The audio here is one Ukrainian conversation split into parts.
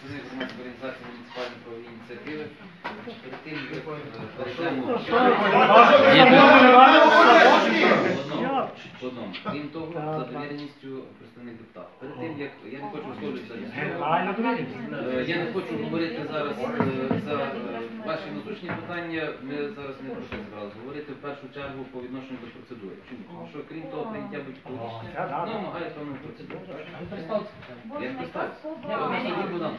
представник громадської організації муніципальної правові ініціативи. Перед тим, як е, перейдемо Крім того, за довіреністю представник депутат. Перед тим, як я не хочу висловлюватися, Генеральна. Е, Я не хочу говорити зараз е, за е, ваші насущні питання. Ми зараз не про це збиралися говорити. В першу чергу по відношенню до процедури. Чому? Тому що крім того, прийняття будь-якого рішення, воно вимагає певну процедуру. Я не представився. Я вам Сергій Богдан.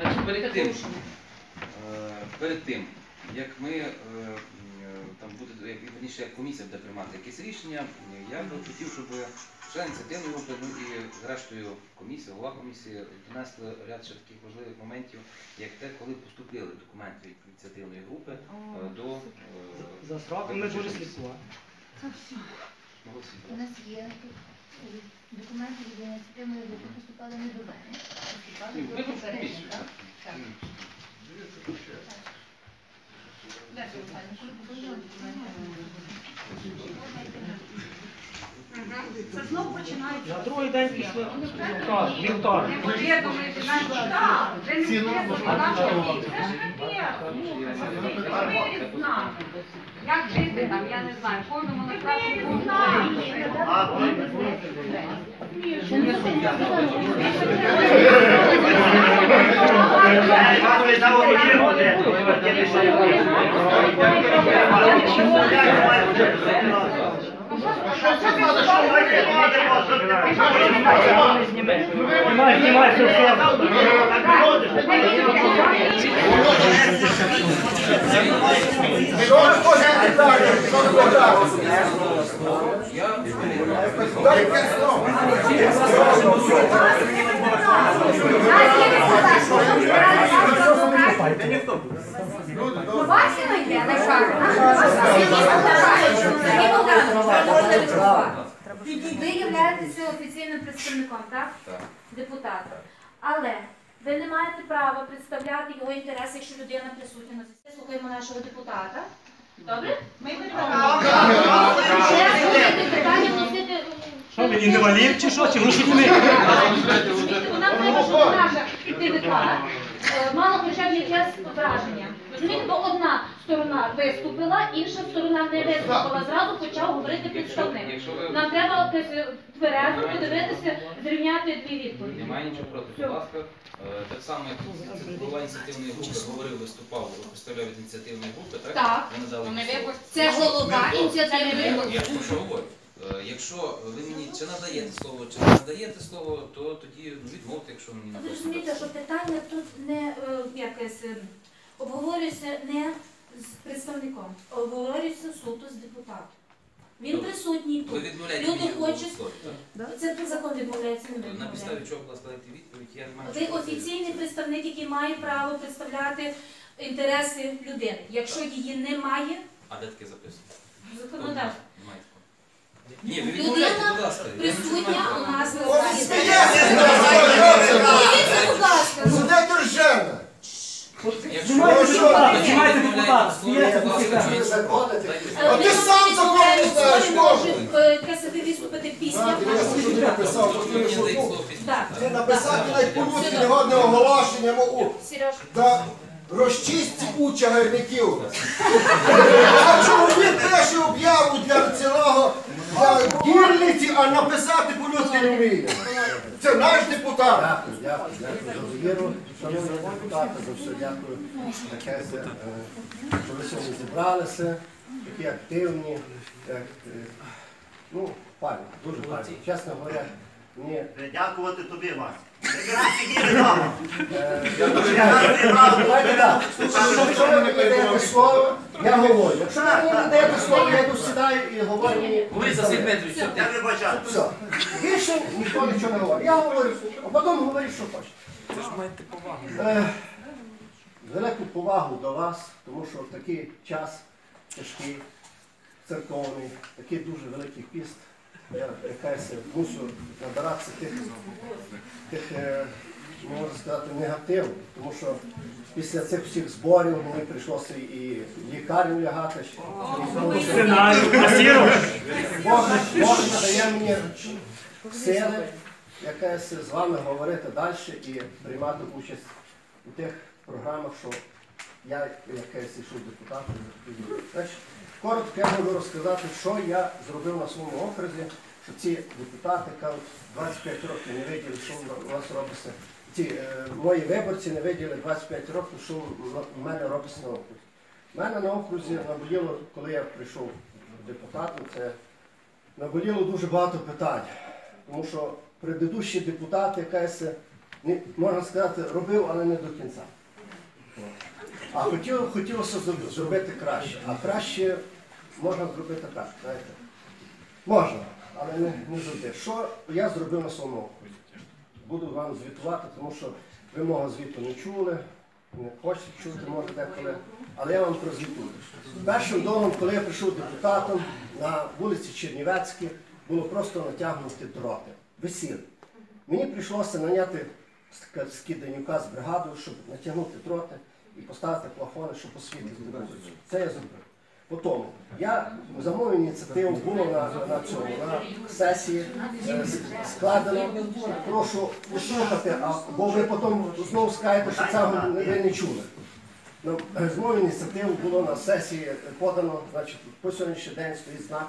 Значить, перед тим, е, перед тим, як ми е, там буде, як верніше, як комісія буде приймати якесь рішення, я би хотів, щоб члени ініціативної групи, ну і зрештою комісія, голова комісії донесли ряд ще таких важливих моментів, як те, коли поступили документи від ініціативної групи е, до За сроком ми дуже слідкували. молодців. У нас є документи від ініціативної групи, поступали не до мене, поступали до попередника. так? Так. Дальше, Михайло, коли подаємо документи? Це знову починається. На другий день після вівторок. вівторок. Не повідомити нам штаб, де не зв'язано нашого Це ж капець. Ми знаємо. Як жити там, я не знаю. Кожному на краще Знімай, знімай, все, все. Бачимо йде, на шаг. Ви являєтеся офіційним представником, так? Так. Депутата. Але ви не маєте права представляти його інтереси, якщо людина присутня на засіданні. Слухаємо нашого депутата. Добре? Ми не Це питання вносити. Що, мені не валів чи що? Чи глухітьми? Вона щоб наша депутат мала хоча б якесь враження. Бо одна сторона виступила, інша сторона не виступила. Зразу почав говорити представник. Якщо Нам треба е, тверезо подивитися, зрівняти дві відповіді. Немає нічого проти, будь ласка. Е, Так само, як це голова ініціативної групи говорив, виступав, представляв від ініціативної групи, так? Так. Ви надали слово. Це голова ініціативної групи. Я про що говорю? Е, Якщо ви мені чи надаєте слово, чи не надаєте слово, то тоді ну, відмовте, якщо мені не Ви розумієте, що питання тут не е, якось е, обговорюється не з представником, а обговорюється суто з депутатом. Він Добре. присутній Ви тут. відмовляєте Люди мені в хочуть- слові, так? Це закон відмовляється, не На підставі чого, будь ласка, відповідь, я не маю. Ви чого офіційний представник, який має право представляти інтереси людини. Якщо її немає, А де таке записано? законодавство. Немає такого. Ні, ви Людина будь ласка. я не Присутня у нас на Ось засіданні. Дивіться, будь ласка. ну. Сюди державна. Знімайте депутата, знімайте депутата. дайте А ти сам закон не знаєш, може касати виступити після. Я написав, Ви мені даєте слово після. Не написати навіть по-людськи негодне оголошення, мов Сереж, да розчистці уча гірників. А чоловік пише об'яву для цілого дільниці, а написати по-людськи не вміє. Це наш депутат. Дякую, дякую, дякую за довіру. Шановні депутати, за все дякую. Таке, е, що ви сьогодні зібралися, такі активні. як, е, Ну, пані, дуже пані. Чесно говоря, мені Дякувати тобі, Вася. Е. Якщо ви мені даєте слово, я говорю. Якщо ви мені не даєте слово, я йду сідаю і говорю. Ви Я вибачаю. Все. Більше ніхто нічого не говорить. Я говорю, а потім говорю, що хочете. Це ж маєте повагу. Е, Велику повагу до вас, тому що в такий час тяжкий, церковний, такий дуже великий піст. Я якась мушу набиратися тих, тих е, можна сказати, негативний, тому що після цих всіх зборів мені прийшлося і в лікарню лягати. Бог, надає мені сили якесь з вами говорити далі і приймати участь у тих програмах, що я якесь йшов депутатом. Коротко я можу розказати, що я зробив на своєму окрузі, що ці депутати кажуть, 25 років не виділи, що у вас робиться. Ці е, мої виборці не виділи 25 років, що в мене робиться на окрузі. У мене на окрузі наболіло, коли я прийшов депутатом, це наболіло дуже багато питань. Тому що предыдущі депутати якась, можна сказати, робив, але не до кінця. А хотіло, хотілося зроб- зробити краще. А краще можна зробити так, знаєте. Можна, але не, не завжди. Що я зробив на своєму окрузі? Буду вам звітувати, тому що ви мого звіту не чули, не хочете чути, може деколи, але я вам прозвітую. Першим домом, коли я прийшов депутатом на вулиці Чернівецькій, було просто натягнути дроти. Висіли. Мені прийшлося наняти скиданюка з бригадою, щоб натягнути дроти і поставити плафони, щоб освітлити вулицю. Це я зробив. Потім я за мою ініціативу було на, на цьому на сесії е, складено. Прошу послухати, а бо ви потім знову скажете, що цього ви не чули. Ну, е, З моєї було на сесії подано, значить, по сьогоднішній день стоїть знак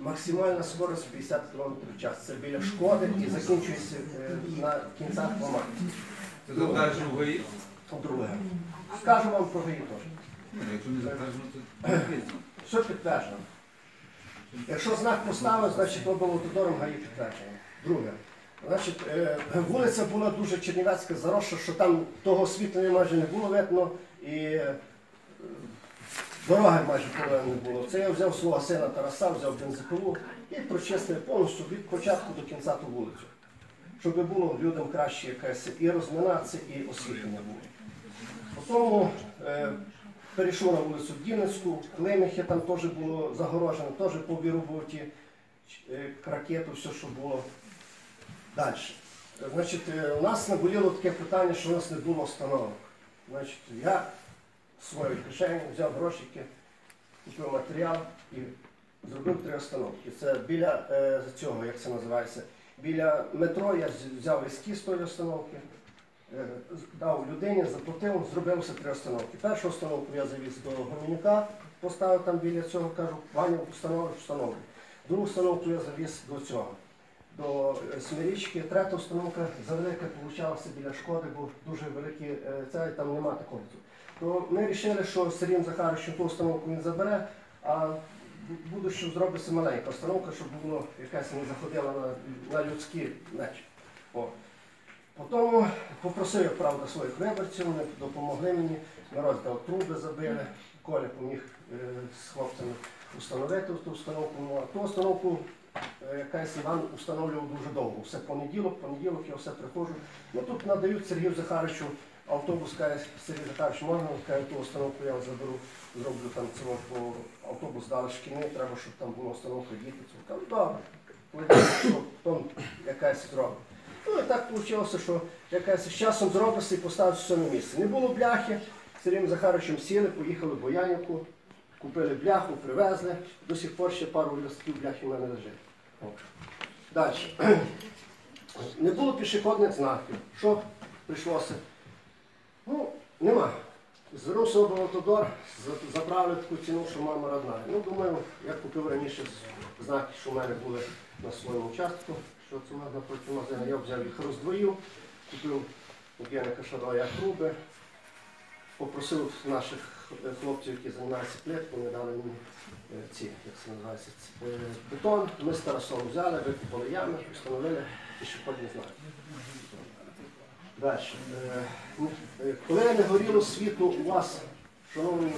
максимальна скорость 50 км в час. Це біля шкоди і закінчується е, на кінцях ламати. Це затверджено ГАІ. Друге. Скажу вам про теж. Якщо не затверджено, то Все підтверджено. Якщо знак поставив, значить ми було Тодором ГАІ підтверджено. Друге. Значить, е, вулиця була дуже чернівецька, заросша, що там того освітлення майже не було видно і е, дороги майже половини не було. Це я взяв свого сина Тараса, взяв бензикову і прочистив повністю від початку до кінця ту вулицю. Щоб було людям краще якась і розминатися, і освітлення було. Потім е, перейшов на вулицю Дінецьку, Климихи там теж було загорожено, теж по обій роботі, е, ракету, все, що було. Далі. Значить, е, у нас наболіло таке питання, що у нас не було установок. Значить, я свою кишеню взяв грошики, купив матеріал і зробив три установки. Це біля е, цього, як це називається, біля метро я взяв ескіз тої установки, дав людині, заплатив, зробив все три установки. Першу установку я завіз до Гомінюка, поставив там біля цього, кажу, Ваню, установиш, встановлю. Другу установку я завіз до цього до е, Смирічки. Третя установка завелика получалася біля шкоди, бо дуже великі е, це, там нема такого. То ми вирішили, що Сергій Захарович ту установку він забере, а буду, що зробиться маленька установка, щоб воно якась не заходила на, на людські мечі. О. Потім попросив, правда, своїх виборців, вони допомогли мені, народ дав труби забили, Коля поміг е, з хлопцями установити ту установку. Ну, а ту установку е, якась Іван установлював дуже довго. Все понеділок, понеділок я все приходжу. Ну тут надають Сергію Захаровичу автобус, каже, Сергій Захарович, можна, каже, ту установку я заберу, зроблю там цього по автобус дали шкільний, треба, щоб там була установка діти. Кажу, добре, потім якась зробить. Ну і так вийшло, що якась з часом зробиться і поставиться все на місце. Не було бляхи, з Сергієм Захаровичем сіли, поїхали в Боянівку, купили бляху, привезли. До сих пор ще пару листків бляхи в мене лежить. Далі. Не було пішохідних знаків. Що прийшлося? Ну, нема. Звернувся в Автодор, за- забрали таку ціну, що мама родна. Ну, думаю, я купив раніше знаки, що в мене були на своєму участку, що це у нас напроти магазину. Я взяв їх роздвоїв, купив Геника Шадоя труби, попросив наших е, хлопців, які займаються плиткою, вони дали мені е, ці, як це називається, ці, е, бетон. Ми з Тарасом взяли, викупили ями, встановили пішохідні знаки. Далі. Е, ну, е, Коли не горіло світло у вас, шановні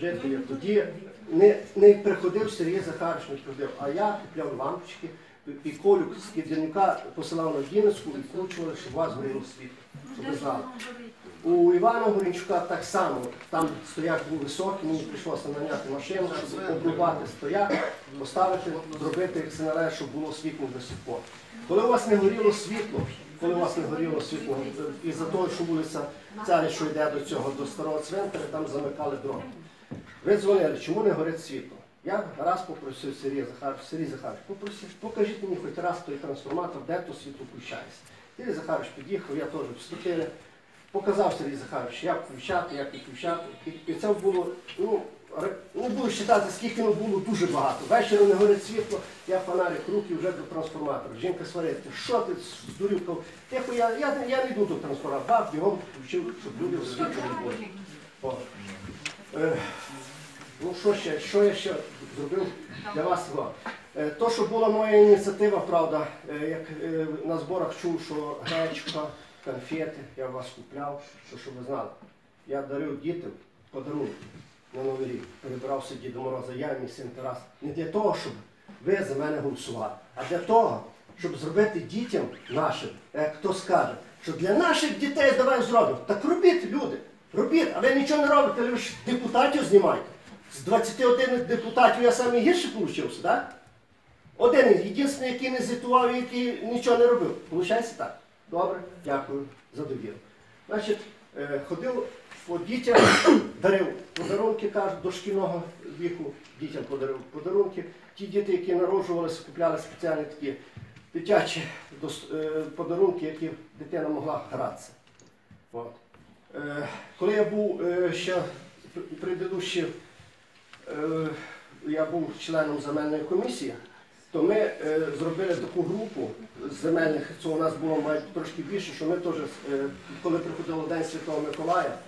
жителі, тоді не, не приходив Сергій Захарович, не приходив, а я купляв лампочки, і Колю з Кидянюка посилав на Дінецьку і вкручували, щоб у вас горіло світло, щоб ви знали. У Івана Горінчука так само, там стояк був високий, мені прийшлося наняти машину, щоб обрубати стояк, поставити, зробити, як це належить, щоб було світло до сих пор. Коли у вас не горіло світло, коли у вас не горіло світло, і за того, що вулиця ця, що йде до цього, до старого цвинтаря, там замикали дрон. Ви дзвонили, чому не горить світло? Я раз попросив Сергія Захаровича, Сергій Захарович, попросив, покажіть мені хоч раз той трансформатор, де то світло включається. Сергій Захарович під'їхав, я теж вступили. Показав Сергій Захарович, як включати, як відключати. І, це було, ну, не буду вважати, скільки ну, було дуже багато. Ввечері не горить світло, я фонарик руки вже до трансформатора. Жінка свариться, що ти здурів? Тихо, я, я, я не йду до трансформатора. Бігом включив, щоб люди світло не було. Ну що ще, що я ще зробив для вас? Е, То, що була моя ініціатива, правда, е, як е, на зборах чув, що гречка, конфети, я вас купляв, то що ви знали. Я дарив дітям подарунки на Новий рік. Перебрався Діда Мороза, я мій син Тарас. Не для того, щоб ви за мене голосували, а для того, щоб зробити дітям нашим, як хто скаже, що для наших дітей давай зробимо. Так робіть, люди, робіть, а ви нічого не робите, ви ж депутатів знімаєте. З 21 депутатів я саме гірше получився, так? Один єдиний, який не звітував який нічого не робив. Получається так? Добре, дякую за довіру. Значить, е, ходив по дітям, дарив подарунки, кажуть, до шкільного віку дітям подарив подарунки. Ті діти, які народжувалися, купляли спеціальні такі дитячі е, подарунки, які дитина могла гратися. От. Е, Коли я був ще предыдущий, я був членом земельної комісії, то ми е, зробили таку групу земельних, це у нас було мабуть, трошки більше, що ми теж, е, коли приходило День Святого Миколая,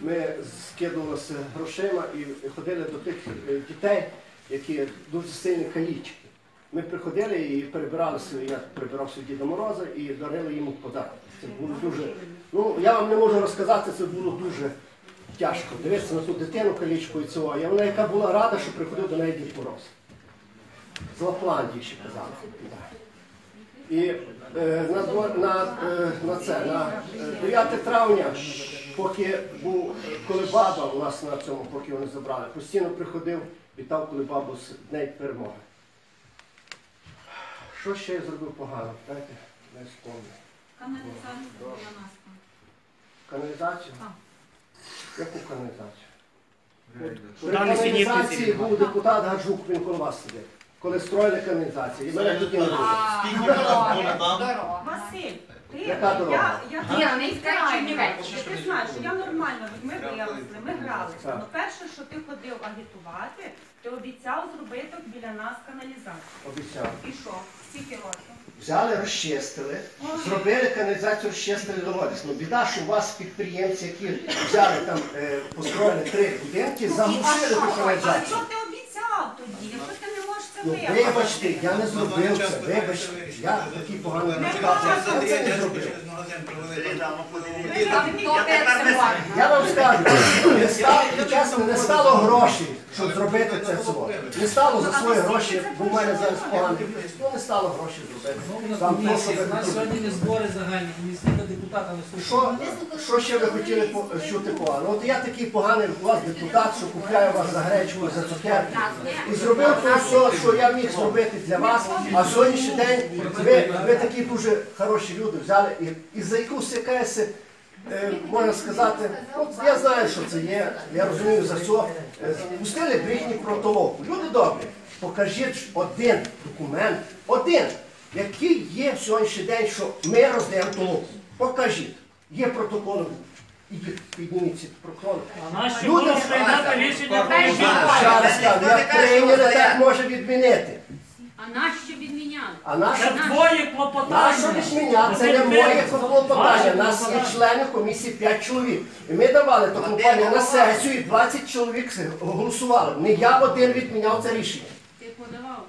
ми скидувалися грошима і ходили до тих е, дітей, які дуже сильні калічки. Ми приходили і перебиралися, я прибирав прибирався Діда Мороза і дарили йому подарунки. Це було дуже. Ну, я вам не можу розказати, це було дуже тяжко. Дивитися на ту дитину калічку і цього. І вона яка була рада, що приходив до неї Дід Мороз. З Лапландії ще казали. І е, на, на, е, на це, на е, 9 травня, поки був, коли баба у нас на цьому, поки вони забрали, постійно приходив, вітав, коли бабу з Днем перемоги. Що ще я зробив погано? Дайте, не спомню. Каналізація була нас там. Каналізацію? Так. Яку каналізацію? Куди каналізації був депутат Гаджук, він коло вас сидить. Коли строїли каналізацію. І мене тоді не було. А, дороги, дорога. Василь, ти, Яка дорога? я, я, Ні, не скажи, ти знаєш, що я нормально, ми виросли, ми гралися. Так. Ну перше, що ти ходив агітувати, ти обіцяв зробити біля нас каналізацію. Обіцяв. І що? Скільки років? Взяли, розчистили, зробили каналізацію, розчистили доводись. Ну біда, що у вас підприємці, які взяли там, е, построїли три будинки, Ну, заглушили ту А що каналізацію. ти обіцяв тоді? Якщо ти не можеш це Ну виконати? вибачте, я не зробив це, вибачте, я такий поганий депутат, я це не зробив. Я вам скажу, не стало, чесно, не стало грошей, щоб зробити це село. Не стало за свої гроші, бо в мене зараз поганий бізнес. Ну не стало грошей зробити. Там то, що ви У нас хотіли. сьогодні не збори загальні, ні сліда депутата не слухає. Що, що ще ви хотіли по- чути погано? От я такий поганий у вас депутат, що купляю вас за гречку, за цукерки. І зробив то все, що я міг зробити для вас. А сьогоднішній день ви, ви такі дуже хороші люди взяли і, і за якусь якась, можна сказати, от я знаю, що це є, я розумію за що. Е, Пустили брехні про толоку. Люди добрі, покажіть один документ, один, який є в сьогоднішній день, що ми роздаємо толоку. Покажіть. Є протоколи. Ідіть, підніміть ці протоколи. Люди, прийняти рішення раз прийняли, так може відмінити. А нас що відміняли? А наше Це твоє Нащо клопотання. відміняти? Це не моє клопотання. Нас є члени комісії 5 чоловік. І ми давали то клопотання на сесію, і 20 чоловік голосували. Не я один відміняв це рішення. Ти подавав.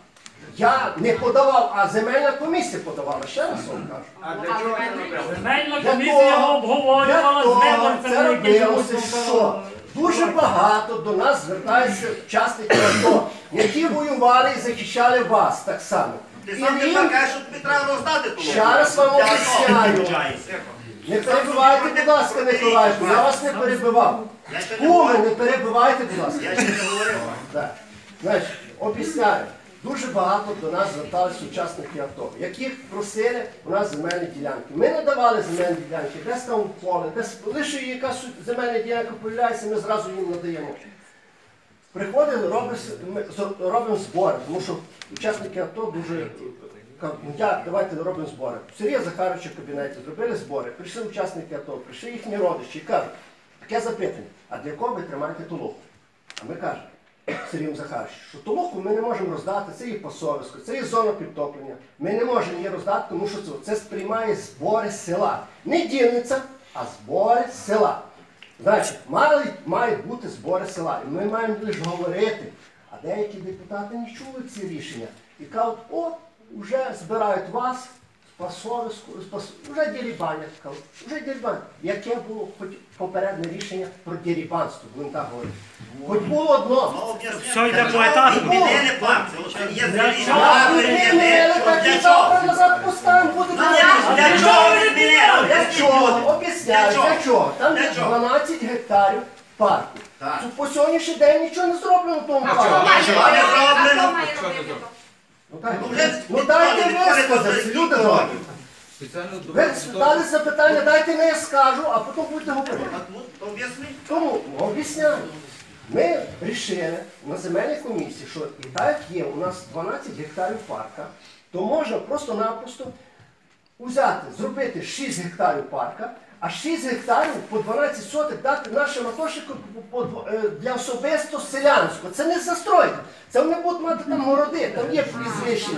Я не подавав, а земельна комісія подавала. Ще раз вам кажу. А для чого це робили? Земельна комісія того- обговорювала з того виборцями, це які робилося, що дуже багато до нас звертаються учасники АТО, які воювали і захищали вас так само. Ти І сам тепер кажеш, що тобі треба роздати ту Ще раз вам Я обіцяю. Не перебивайте, будь ласка, Миколаївку, я вас не перебивав. Я ще не Куми, говорив. не перебивайте, будь ласка. Я ще не говорив. Так. Значить, об'ясняю. Дуже багато до нас зверталися учасники АТО, яких просили у нас земельні ділянки. Ми не давали земельні ділянки, десь там поле, десь лише якась земельна ділянка появляється, ми зразу їм надаємо. Приходили, робимо, ми робимо збори, тому що учасники АТО дуже кажуть, ну давайте робимо збори. Сергія Захаровича в кабінеті зробили збори, прийшли учасники АТО, прийшли їхні родичі і кажуть, таке запитання, а для кого ви тримаєте толоку? А ми кажемо, Сергію Захаровичу, що толоку ми не можемо роздати, це є пасовисько, це є зона підтоплення. Ми не можемо її роздати, тому що це сприймає збори села. Не дільниця, а збори села. Значить, мали, мають бути збори села. І ми маємо лише говорити. А деякі депутати не чули ці рішення і кажуть, о, вже збирають вас з пасовиську, з пас... вже дірібанять. Вже дірібанять. Яке було хоч попереднє рішення про дірібанство, будемо так говорити. Хоч було одно. Все йде поетапно. Змінили пан, є Для змінили. А А, Для чого? назад поставимо, буде Ну, для- чого ви змінили? Для чого? Об'ясняю, Для чого? Там Для є чого? 12 гектарів парку. По сьогоднішній день нічого не зроблено в тому парку. Що не зроблено? Ну. Ну, Ну дайте висказатися, люди добрі. Ви дали запитання, дайте не я скажу, а потім будете говорити. Об'ясни. Тому ну, об'ясняю. Ми вирішили на земельній комісії, що і так як є у нас 12 гектарів парка, то можна просто-напросто взяти, зробити 6 гектарів парка, а 6 гектарів по 12 сотих дати нашим атошникам е, для особисто селянського. Це не застройка. Це вони будуть мати там городи, там є прізвища.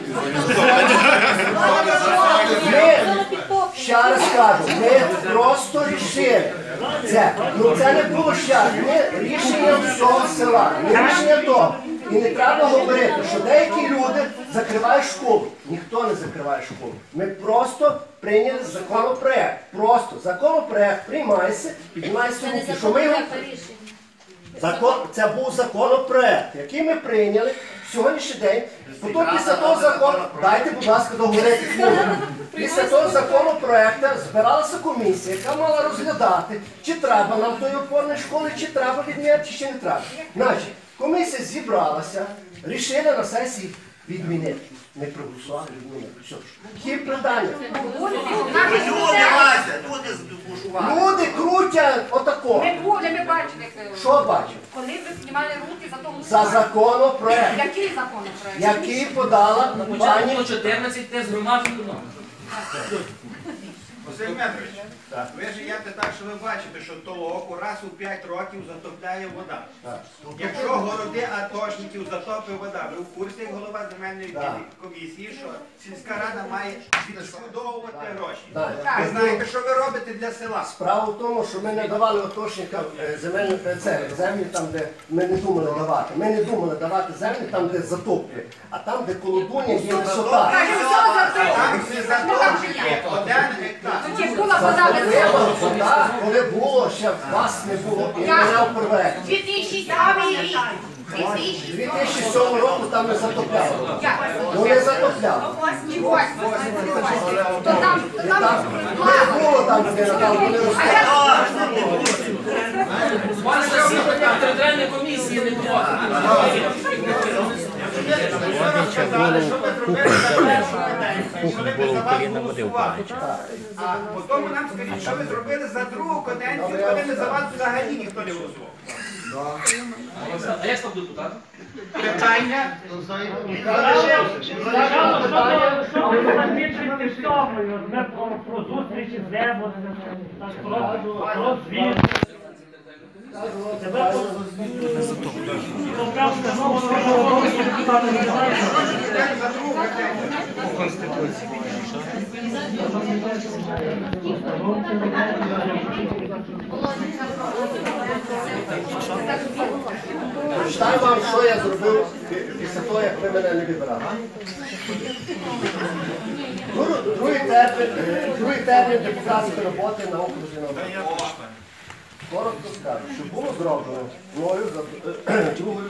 Ми, ще раз кажу, ми просто рішили. Це, ну це не було ще. Ми рішення всього села, не рішення того. І не треба говорити, що деякі люди закривають школу. Ніхто не закриває школу. Ми просто прийняли законопроект. Просто законопроект приймається, піднімається руки, що ми його Закон, це був законопроект, який ми прийняли сьогоднішній день. Потім після того закону, дайте, будь ласка, договорити слово. Після того законопроекту збиралася комісія, яка мала розглядати, чи треба нам тої опорної школи, чи треба відміняти, чи не треба. Значить, комісія зібралася, рішили на сесії відмінити. Не проголосували, відмінити. Все. Які питання? Люди, Вася, люди збушували. Люди крутять отако. Ми були, ми бачили, Що бачив? коли ви знімали руки за тому За законопроект, Який законопроект? який подала На початку пані було 14 те згромаджено. Василь Дмитрович, ви живете так, що ви бачите, що толоку раз у 5 років затопляє вода. Якщо городи атошників затопить вода, ви в курсі як голова земельної Так. комісії, що сільська рада має відшкодовувати гроші. Так. Ви знаєте, що ви робите для села? Справа в тому, що ми не давали оточникам е, е, це, землі там, де ми не думали давати. Ми не думали давати землі там, де затоплює, а там, де колодуння є висота. Там не затоплює один гектар. Тоді була вода без коли було, ще вас не було, і мене вперве. 2007 рік. 2007 року там не затопляло. Ну не ось. То там, то там не було там, де там вони розповідали. У вас засідання територіальної комісії не було. А потім нам скажіть, що ви зробили за другу каденцію, коли не за вас взагалі ніхто не голосував. А як став депутатом? Питання про, зустрічі з небо, про звіт. Прочитаю вам, що я зробив після того, як ви мене не е, другий термін депутатської роботи на окрузі на Коротко скажу, що було зроблено мною е, другою,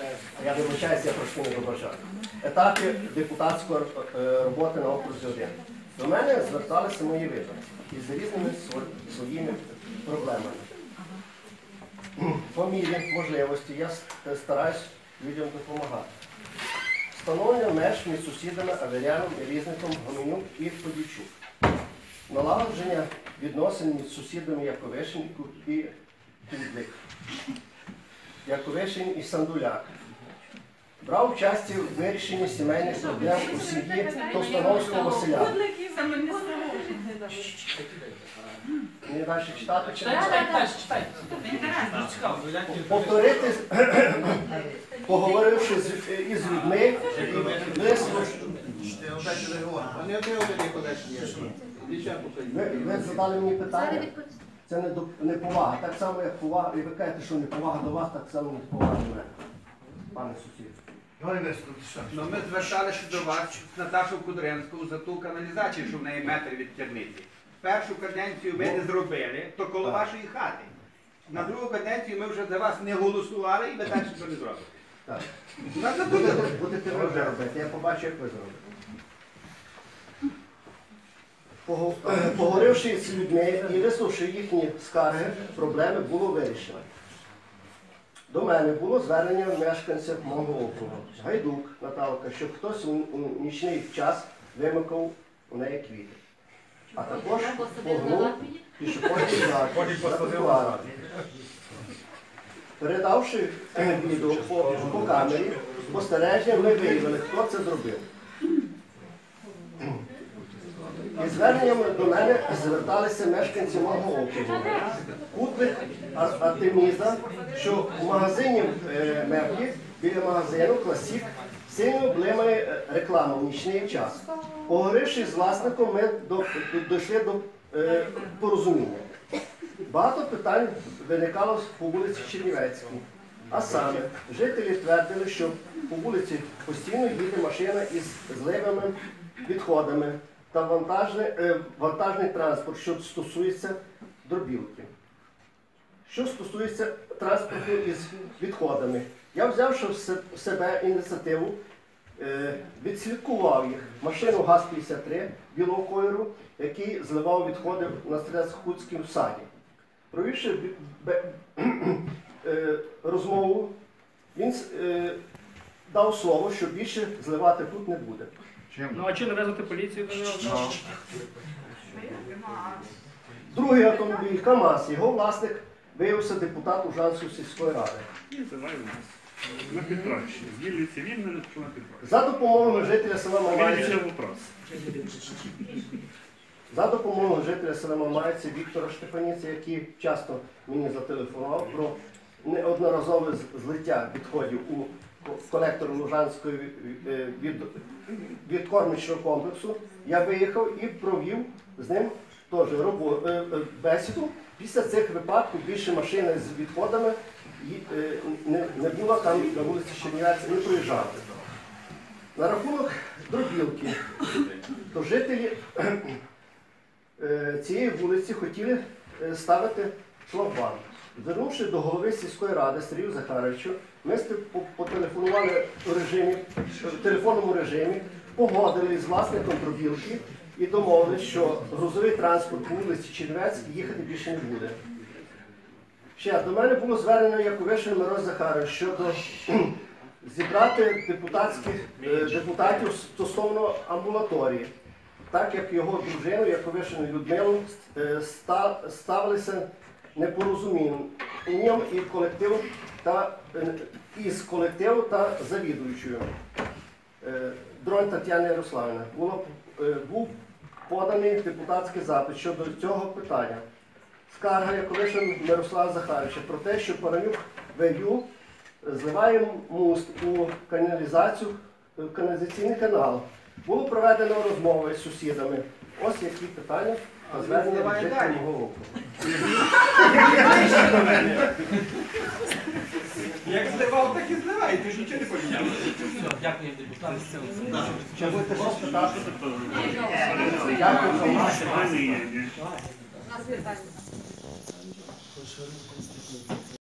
е, я вибачаюся, я трошки не вибачаю, етапі депутатської е, роботи на окрузі 1. До мене зверталися мої виборці із різними своїми проблемами по мірі можливості я стараюсь людям допомагати. Встановлення меж між сусідами Аверяном, Різником, Гомінюк і Подівчук. Налагодження відносин між сусідами Яковишенку і Підлик. Яковишин і Сандуляк. Брав участь у вирішенні сімейних проблем у сім'ї Товстановського Василя. Мені далі читати чи повторити, поговоривши із людьми, і Ви, ви задали мені питання. Це не, до- не повага. Так само, як повага, і ви кажете, що не повага до вас, так само не повага до мене. Пане сусід. Ну, ми зверталися до вас з Наташу Кудренську за ту каналізацію, що в неї метр від керниці. Першу каденцію ви не зробили, то коло Так. вашої хати. На другу каденцію ми вже за вас не голосували і ви далі що не зробите. Так. Будете, будете ви вже робити, я побачу, як ви зробите. Пого- е, Поговоривши з людьми і висловивши їхні скарги, проблеми було вирішено. До мене було звернення мешканців мого округу. Гайдук Наталка, щоб хтось у, нічний час вимикав у неї квіти. А також погнув пішохідний на. Передавши е, відео по, по камері, спостереження ми виявили, хто це зробив. І зверненнями до мене зверталися мешканці мого округу. Кутлик Артеміза, що в магазині е, меблі біля магазину Класік сильно блимає е, реклама в нічний час. Поговоривши з власником, ми дійшли до е, порозуміння. Багато питань виникало по вулиці Чернівецькій. А саме, жителі твердили, що по вулиці постійно їде машина із зливими відходами та вантажний, е, вантажний транспорт, що стосується дробілки. Що стосується транспорту із відходами, я взявши в себе ініціативу, е, відслідкував їх машину ГАЗ-53 білого кольору, який зливав відходи на Стрелецькому саді. Провівши е, розмову, він е, дав слово, що більше зливати тут не буде. Ну а чи не везути поліцію до нього? Другий автомобіль КАМАЗ, його власник виявився депутат Ужанської сільської ради. На Петровщині. Цивільно, на Петровщині. За допомогою жителя села Мамайці, за допомогою жителя села Мамайці Віктора Штефаніця, який часто мені зателефонував про неодноразове злиття відходів у колектор Лужанської від, від комплексу, я виїхав і провів з ним теж робо- е, е, бесіду. Після цих випадків більше машини з відходами е, не, було там на вулиці Чернівецькій, не проїжджали. На рахунок дробілки, то жителі цієї вулиці хотіли ставити шлагбаум. Звернувши до голови сільської ради Сергію Захаровичу, ми потелефонували у режимі, в телефонному режимі, погодили з власником дробілки і домовились, що грузовий транспорт по вулиці Чернівецькій їхати більше не буде. Ще до мене було звернено Яковишин Мирос Захарович щодо зібрати депутатських е, депутатів стосовно амбулаторії, так як його дружину Яковишину Людмилу е, ставилися непорозумінням і колективом та е, із колективу та завідуючою. Е, Дронь Тетяни Ярославівни було, е, був поданий депутатський запит щодо цього питання. Скарга Яковишин Мирослава Захаровича про те, що Паранюк ВЮ зливає муст у каналізацію, каналізаційний канал. Було проведено розмови з сусідами. Ось які питання А звернення далі? Як зливав, так і зливає, ти ж нічого не поміняв. Дякую, депутат. Чи будете щось питати? Дякую за увагу. Ні,